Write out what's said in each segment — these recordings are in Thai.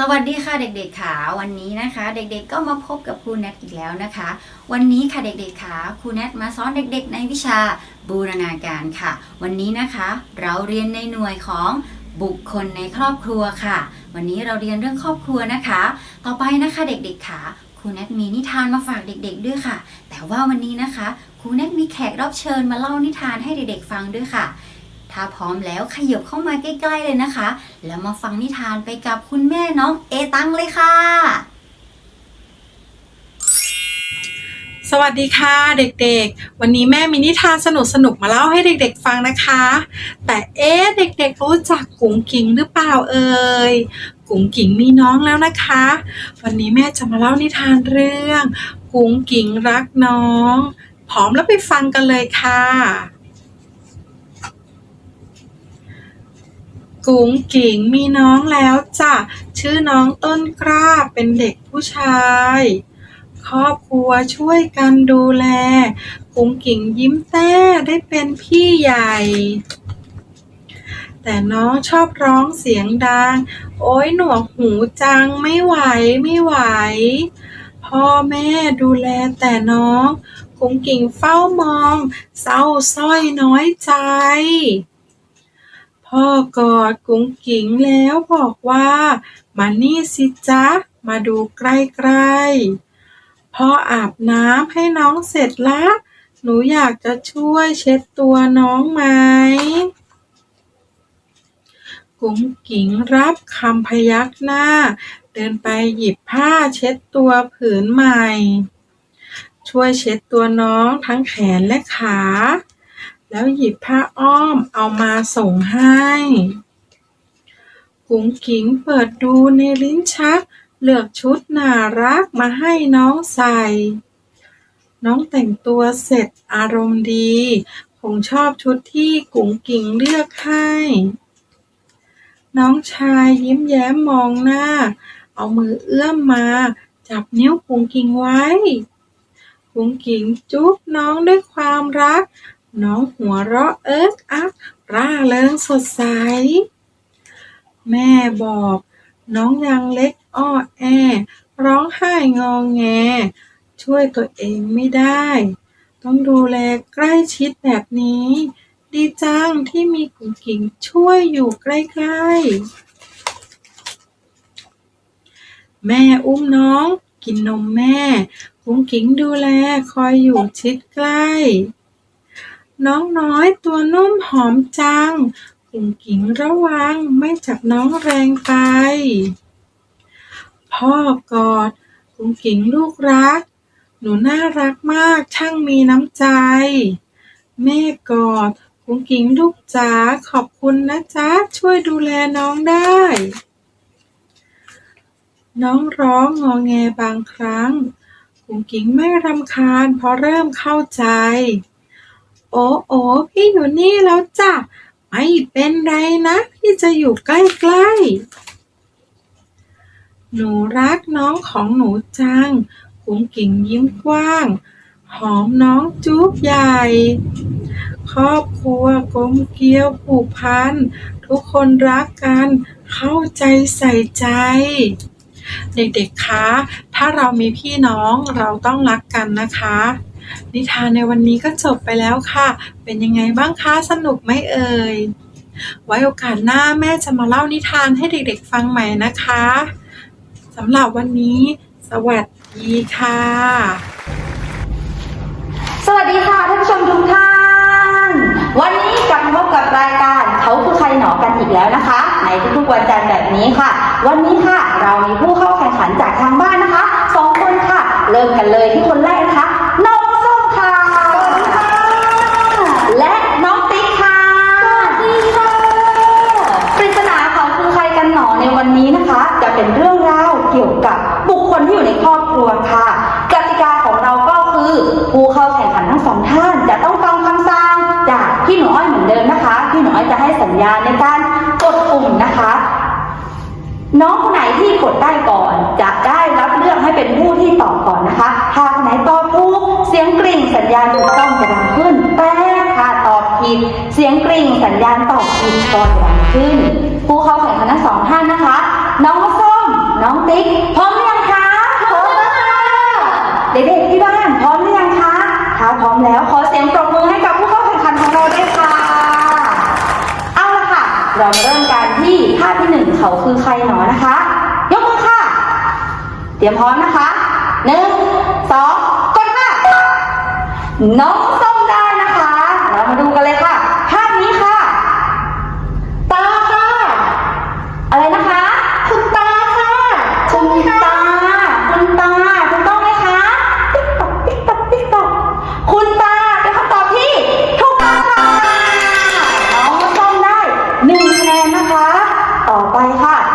สวัสดีค่ะเด็กๆค่ะวันนี้นะคะ เด็กๆก็มาพบกับครูแนทอีกแล้วนะคะ วันนี้ค่ะเด็กๆค่ะครูแนทมาสอนเด็กๆ ในวิชาบูรณาการค่ะ วันนี้นะคะ เราเรียนในหน่วยของบุคคลในครอบครัวค่ะ วันนี้เราเรียนเรื่องครอบครัวนะคะ ต่อไปนะคะเด็กๆค่ะครูแนทมีนิทานมาฝากเด็ก ๆ ด้วยค่ะ แต่ว่าวันนี้นะคะครูแนทมีแขกรับเชิญมาเล่านิทานให้เด็กๆฟังด้วยค่ะ ถ้าพร้อมแล้วขยับเข้ามาใกล้ ๆ เลยนะคะ แล้วมาฟังนิทานไปกับคุณแม่น้องเอตังเลยค่ะ สวัสดีค่ะ เด็กๆ วันนี้แม่มีนิทานสนุกๆมาเล่าให้เด็ก ๆ ฟังนะคะ แต่เอ๊ะเด็ก ๆ รู้จักกุ๋งกิ๋งหรือเปล่าเอ่ยกุ๋งกิ๋งมีน้องแล้วนะคะ วันนี้แม่จะมาเล่านิทานเรื่อง กุ๋งกิ๋งรักน้อง พร้อมแล้วไปฟังกันเลยค่ะ กุ๋งกิ๋งมีน้องแล้วจ้ะชื่อน้องต้นกล้าเป็นเด็กผู้ชาย ครอบครัวช่วยกันดูแล กุ๋งกิ่งยิ้มแต้ได้เป็นพี่ใหญ่ แต่น้องชอบร้องเสียงดัง โอ้ยหนวกหูจังไม่ไหวไม่ไหว พ่อแม่ดูแลแต่น้องกุ๋งกิ่งเฝ้ามอง เศร้าสร้อยน้อยใจ พ่อกอดกุ๋งกิ่งแล้วบอกว่า มานี่สิจ๊ะ มาดูใกล้ๆพ่ออาบน้ำให้น้องเสร็จละหนูอยากจะช่วยเช็ดตัวน้องไหมกุ๋งกิ๋งรับคำพยักหน้า เดินไปหยิบผ้าเช็ดตัวผืนใหม่ ช่วยเช็ดตัวน้องทั้งแขนและขา แล้วหยิบผ้าอ้อมเอามาส่งให้กุ๋งกิ๋งเปิดดูในลิ้นชัก เลือกชุดน่ารักมาให้น้องใส่ น้องแต่งตัวเสร็จอารมณ์ดี คงชอบชุดที่กุ๋งกิ่งเลือกให้ น้องชายยิ้มแย้มมองหน้า เอามือเอื้อมมา จับนิ้วกุ๋งกิ่งไว้ กุ๋งกิ่งจุ๊บน้องด้วยความรัก น้องหัวเราะเอิ๊กอักร่าเริงสดใส แม่บอก น้องยังเล็กอ้อแอ ร้องไห้งองแง ช่วยตัวเองไม่ได้ ต้องดูแลใกล้ชิดแบบนี้ ดีจังที่มีกุ๋งกิ่งช่วยอยู่ใกล้ๆ แม่อุ้มน้องกินนมแม่ กุ๋งกิ่งดูแลคอยอยู่ชิดใกล้ น้องน้อยตัวนุ่มหอมจัง กุ๋งกิ่งระวังไม่จับน้องแรงไป พ่อกอด กุ๋งกิ่งลูกรัก หนูน่ารักมากช่างมีน้ำใจ แม่กอด กุ๋งกิ่งลูกจ๋าขอบคุณนะจ๊ะช่วยดูแลน้องได้ น้องร้องงอแงบางครั้ง กุ๋งกิ่งไม่รำคาญเพราะเริ่มเข้าใจ โอ้โอ้พี่อยู่นี่แล้วจ้ะไม่เป็นไรนะพี่จะอยู่ใกล้ๆ หนูรักน้องของหนูจังกุ๋งกิ่งยิ้มกว้าง หอมน้องจุ๊บใหญ่ ครอบครัวกลมเกลียวผูกพัน ทุกคนรักกัน เข้าใจใส่ใจ เด็กๆคะ ถ้าเรามีพี่น้องเราต้องรักกันนะคะ นิทานในวันนี้ก็จบไปแล้วค่ะ เป็นยังไงบ้างคะสนุกไหมเอ่ย ไว้โอกาสหน้าแม่จะมาเล่านิทานให้เด็กๆฟังใหม่นะคะสำหรับวันนี้ สวัสดีค่ะ สวัสดีค่ะท่านผู้ชมทุกท่าน วันนี้กลับมาพบกับรายการเขาคือใครหนอกันอีกแล้วนะคะ ในทุกๆวันจันทร์แบบนี้ค่ะ วันนี้ค่ะเรามีผู้เข้าแข่งขันจากทางบ้านนะคะสองคนค่ะ เริ่มกันเลยที่คนแรกนะคะน้องส้มค่ะและน้องติ๊กค่ะสวัสดีค่ะปริศนาเขาคือใครกันหนอใน วันนี้นะคะจะเป็นเรื่องราวเกี่ยวกับบุคคลที่อยู่ในครอบครัวค่ะกติกาของเราก็คือผู้เข้าแข่งขันทั้งสองท่าน จะต้องฟังคำสั่งจากพี่หนูอ้อยเหมือนเดิมนะคะ พี่หนูอ้อยจะให้สัญญาณในการกดปุ่มนะคะ น้องคนไหนที่กดได้ก่อนจะได้รับเลือกให้เป็นผู้ที่ตอบก่อนนะคะถ้าคนไหนตอบถูกเสียงกริ่งสัญญาณถูกต้องจะดังขึ้นแต่ถ้าตอบผิดเสียงกริ่งสัญญาณตอบผิดก็จะดังขึ้น ผู้เข้าแข่งขันทั้งสองท่านนะคะ น้องส้มน้องติ๊กพร้อมหรือยังคะพร้อมแล้วค่ะเด็กๆที่บ้านพร้อมหรือยังคะถ้าพร้อมแล้วขอเสียงปรบมือให้กับผู้เข้าแข่งขันของเราด้วยค่ะ เอาละค่ะ เรามาเริ่มกันที่ท่าที่หนึ่งเขาคือใครหนอนะคะ ยกมือค่ะ เตรียมพร้อมนะคะหนึ่งสองกดค่ะน้องส้ม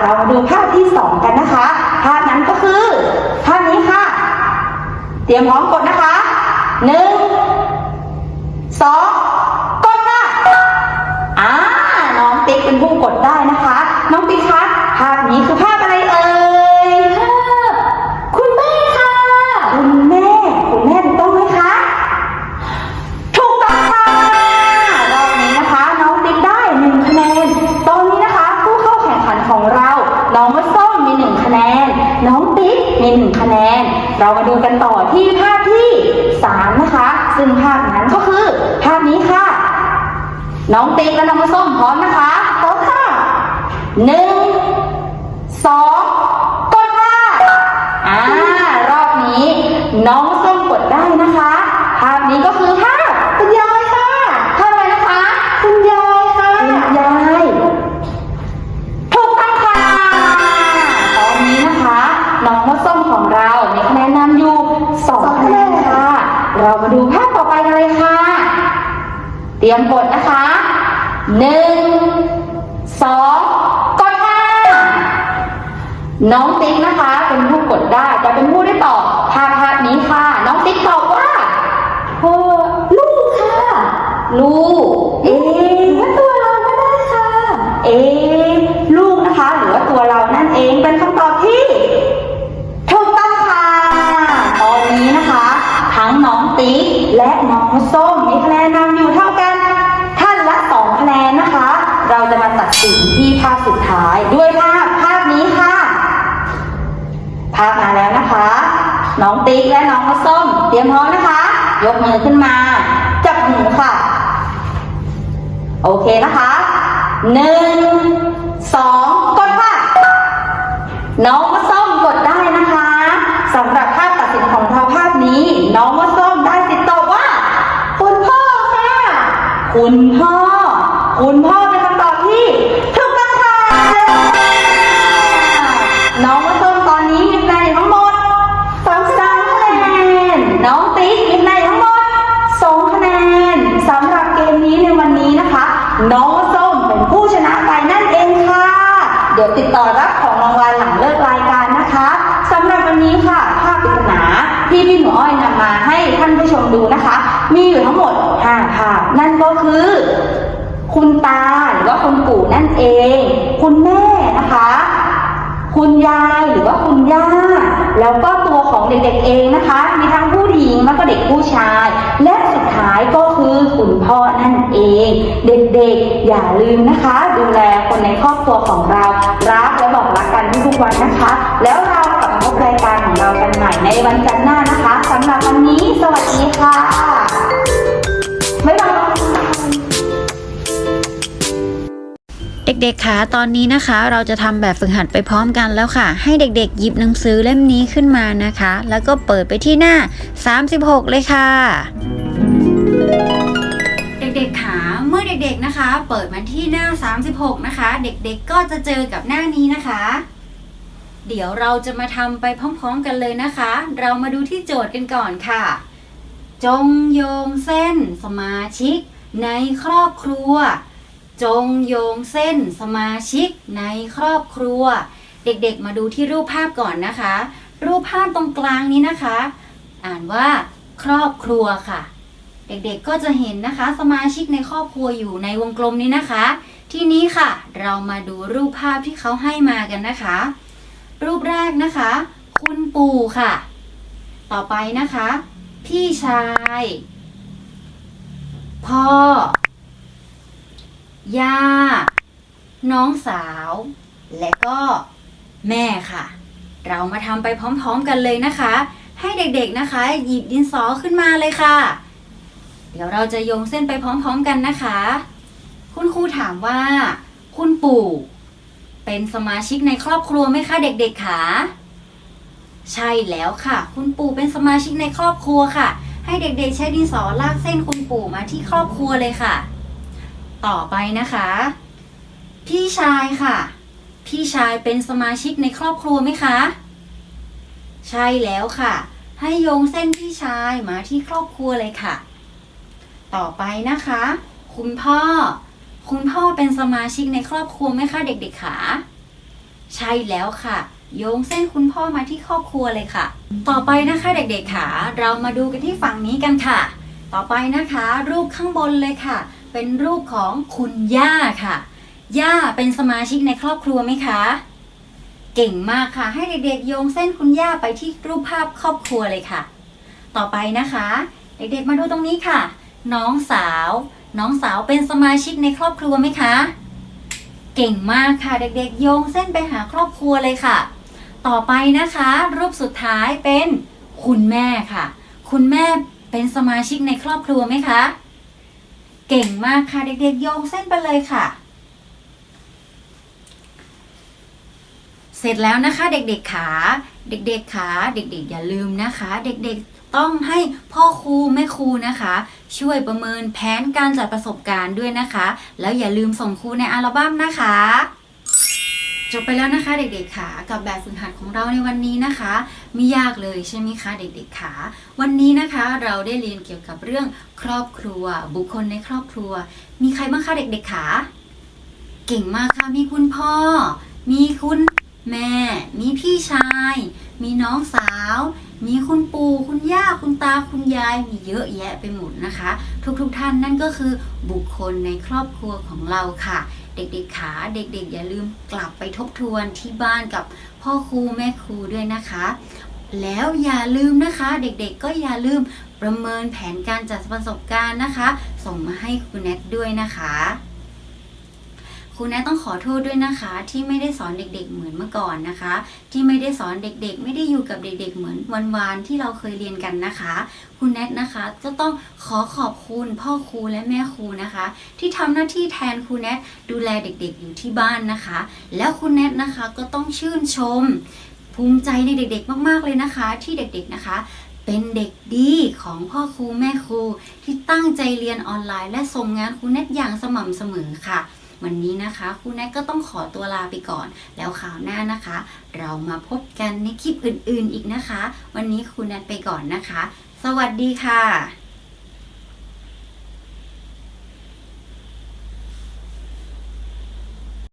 เรามาดูภาพที่สองกันนะคะ ภาพนั้นก็คือภาพนี้ค่ะ เตรียมพร้อมกดนะคะหนึ่งสอง น้องติ๊กและน้องมะส้มพร้อมนะคะพร้อมค่ะหนึ่งสองกดค่ะอ่ารอบนี้ น้องส้มกดได้นะคะภาพนี้ก็คือภาพคุณยายค่ะภาพอะไรนะคะคุณยายค่ะคุณยายถูกต้องค่ะตอนนี้นะคะ น้องมะส้มของเรามีคะแนนนำอยู่สองคะแนนค่ะ เรามาดูภาพต่อไปกันเลยค่ะ เต รียมกดนะคะหนึ่งสองกดค่ะน้องติ๊กนะคะ เป็นผู้กดได้จะเป็นผู้ได้ตอบภาพภาพนี้ค่ะ น้องติ๊กตอบว่าพ่อลูกค่ะ ลูก เอ๊ะตัวเราก็ได้ค่ะ เอ๊ลูกนะคะ หรือว่าตัวเรานั่นเองเป็นคำตอบที่ถูกต้องค่ะตอนนี้นะคะ ทั้งน้องติ๊กและน้องส้มมีคะแนนนำอยู่เท่ากัน ท่านละสองคะแนนนะคะ เราจะมาตัดสินที่ ภาพสุดท้ายด้วยภาพภาพนี้ค่ะ ภาพมาแล้วนะคะ น้องติ๊กและน้องส้ม เตรียมพร้อมนะคะ ยกมือขึ้นมา จับหูค่ะ โอเคนะคะหนึ่งสองกดค่ะ น้องมะส้มกดได้นะคะสำหรับภาพตัดสินของเราภาพนี้ น้องมะส้มได้ติดตอบว่า คุณพ่อค่ะ คุณพ่อ คุณพ่อ เดี๋ยวติดต่อรับของรางวัลหลังเลิกรายการนะคะสำหรับวันนี้ค่ะ ภาพปริศนาที่พี่หนูอ้อยนำมาให้ท่านผู้ชมดูนะคะ มีอยู่ทั้งหมด5ภาพนั่นก็คือ คุณตาหรือว่าคุณปู่นั่นเอง คุณแม่นะคะ คุณยายหรือว่าคุณย่า แล้วก็ตัวของเด็กๆเองนะคะ มีทั้งผู้หญิงแล้วก็เด็กผู้ชาย และสุดายก็คือคุณพ่อนั่นเอง เด็กๆ อย่าลืมนะคะ ดูแลคนในครอบครัวของเรารักและบอกรักกันทุกวันนะคะ แล้วเรากลับมาพบรายการของเรากันใหม่ในวันจันทร์หน้านะคะสำหรับวันนี้ สวัสดีค่ะบ๊ายบายเด็กๆคะตอนนี้นะคะ เราจะทำแบบฝึกหัดไปพร้อมกันแล้วค่ะ ให้เด็กๆ หยิบหนังสือเล่มนี้ขึ้นมานะคะ แล้วก็เปิดไปที่หน้า 36 เลยค่ะ เด็กๆคะเมื่อเด็กๆนะคะ เปิดมาที่หน้า 36 นะคะ เด็กๆก็จะเจอกับหน้านี้นะคะ เดี๋ยวเราจะมาทำไปพร้อมๆกันเลยนะคะ เรามาดูที่โจทย์กันก่อนค่ะ จงโยงเส้นสมาชิก ในครอบครัว จงโยงเส้นสมาชิก ในครอบครัว เด็กๆ มาดูที่รูปภาพก่อนนะคะ รูปภาพตรงกลางนี้นะคะ อ่านว่า ครอบครัวค่ะ เด็กๆก็จะเห็นนะคะ สมาชิกในครอบครัวอยู่ในวงกลมนี้นะคะ ทีนี้ค่ะ เรามาดูรูปภาพที่เขาให้มากันนะคะ รูปแรกนะคะ คุณปู่ค่ะ ต่อไปนะคะ พี่ชาย พ่อย่า น้องสาว และก็แม่ค่ะ เรามาทำไปพร้อมๆกันเลยนะคะ ให้เด็กๆนะคะ หยิบดินสอขึ้นมาเลยค่ะ เดี๋ยวเราจะโยงเส้นไปพร้อมๆกันนะคะ คุณครูถามว่า คุณปู่ เป็นสมาชิกในครอบครัวไหมคะเด็กๆคะใช่แล้วค่ะ คุณปู่เป็นสมาชิกในครอบครัวค่ะ ให้เด็กๆ ใช้ดินสอลากเส้นคุณปู่มาที่ครอบครัวเลยค่ะ ต่อไปนะคะ พี่ชายค่ะ พี่ชายเป็นสมาชิกในครอบครัวไหมคะ ใช่แล้วค่ะ ให้โยงเส้นพี่ชายมาที่ครอบครัวเลยค่ะ ต่อไปนะคะ คุณพ่อ คุณพ่อเป็นสมาชิกในครอบครัวไหมคะเด็กๆคะใช่แล้วค่ะ โยงเส้นคุณพ่อมาที่ครอบครัวเลยค่ะ ต่อไปนะคะเด็กๆค่ะ เรามาดูกันที่ฝั่งนี้กันค่ะ ต่อไปนะคะ รูปข้างบนเลยค่ะ เป็นรูปของคุณย่าค่ะ ย่าเป็นสมาชิกในครอบครัวไหมคะ เก่งมากค่ะ ให้เด็กๆโยงเส้นคุณย่าไปที่รูปภาพครอบครัวเลยค่ะ ต่อไปนะคะ เด็กๆมาดูตรงนี้ค่ะ น้องสาว น้องสาวเป็นสมาชิกในครอบครัวไหมคะ เก่งมากค่ะเด็กๆ โยงเส้นไปหาครอบครัวเลยค่ะ ต่อไปนะคะ รูปสุดท้ายเป็นคุณแม่ค่ะ คุณแม่เป็นสมาชิกในครอบครัวไหมคะ เก่งมากค่ะเด็กๆ โยงเส้นไปเลยค่ะ เสร็จแล้วนะคะเด็กๆขา เด็กๆขาเด็กๆ อย่าลืมนะคะ เด็กๆต้องให้พ่อครูแม่ครูนะคะ ช่วยประเมินแผนการจัดประสบการณ์ด้วยนะคะ แล้วอย่าลืมส่งครูในอัลบั้มนะคะจบไปแล้วนะคะเด็กๆขากับแบบฝึกหัดของเราในวันนี้นะคะไม่ยากเลยใช่ไหมคะเด็กๆขาวันนี้นะคะเราได้เรียนเกี่ยวกับเรื่องครอบครัว บุคคลในครอบครัว มีใครบ้างคะเด็กๆขาเก่งมากค่ะมีคุณพ่อ มีคุณ แม่ มีพี่ชาย มีน้องสาว มีคุณปู่คุณย่าคุณตาคุณยาย มีเยอะแยะไปหมดนะคะ ทุกๆท่านนั่นก็คือบุคคลในครอบครัวของเราค่ะ เด็กๆขาเด็กๆ อย่าลืมกลับไปทบทวนที่บ้านกับพ่อครูแม่ครูด้วยนะคะ แล้วอย่าลืมนะคะ เด็กๆก็อย่าลืมประเมินแผนการจัดประสบการณ์นะคะ ส่งมาให้ครูแนทด้วยนะคะ ครูแนทต้องขอโทษด้วยนะคะ ที่ไม่ได้สอนเด็กๆเหมือนเมื่อก่อนนะคะ ที่ไม่ได้สอนเด็กๆ ไม่ได้อยู่กับเด็กๆ เหมือนวันๆที่เราเคยเรียนกันนะคะคุณแนทนะคะก็ต้องขอขอบคุณพ่อครูและแม่ครูนะคะ ที่ทำหน้าที่แทนครูแนทดูแลเด็กๆ อยู่ที่บ้านนะคะ แล้วคุณแนทนะคะก็ต้องชื่นชม ภูมิใจในเด็กๆ มากๆเลยนะคะ ที่เด็กๆนะคะเป็นเด็กดีของพ่อครูแม่ครูที่ตั้งใจเรียนออนไลน์ และส่งงานครูแนทอย่างสม่ำเสมอค่ะ วันนี้นะคะครูแนทก็ต้องขอตัวลาไปก่อน แล้วคราวหน้านะคะ เรามาพบกันในคลิปอื่นๆอีกนะคะ วันนี้ครูแนทไปก่อนนะคะ สวัสดีค่ะ